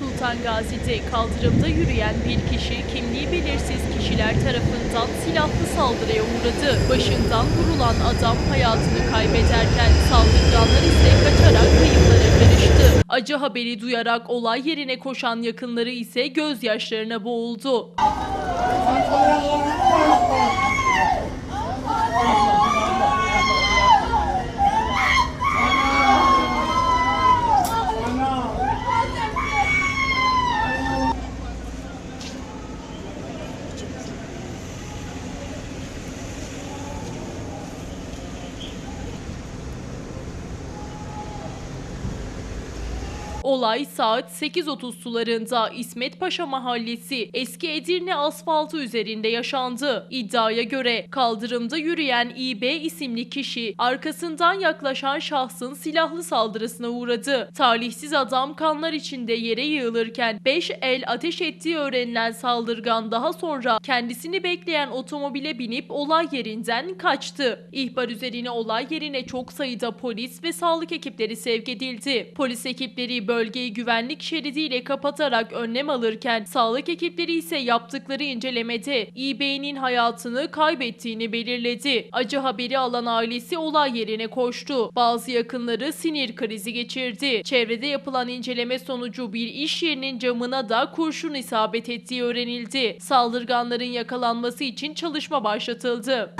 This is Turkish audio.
Sultan Gazi'de kaldırımda yürüyen bir kişi kimliği belirsiz kişiler tarafından silahlı saldırıya uğradı. Başından vurulan adam hayatını kaybederken saldırganlar ise kaçarak kayıplara karıştı. Acı haberi duyarak olay yerine koşan yakınları ise gözyaşlarına boğuldu. Olay saat 8.30 sularında İsmet Paşa Mahallesi Eski Edirne asfaltı üzerinde yaşandı. İddiaya göre kaldırımda yürüyen İB isimli kişi arkasından yaklaşan şahsın silahlı saldırısına uğradı. Talihsiz adam kanlar içinde yere yığılırken 5 el ateş ettiği öğrenilen saldırgan daha sonra kendisini bekleyen otomobile binip olay yerinden kaçtı. İhbar üzerine olay yerine çok sayıda polis ve sağlık ekipleri sevk edildi. Polis ekipleri bölgeyi güvenlik şeridiyle kapatarak önlem alırken sağlık ekipleri ise yaptıkları incelemede İB'nin hayatını kaybettiğini belirledi. Acı haberi alan ailesi olay yerine koştu. Bazı yakınları sinir krizi geçirdi. Çevrede yapılan inceleme sonucu bir iş yerinin camına da kurşun isabet ettiği öğrenildi. Saldırganların yakalanması için çalışma başlatıldı.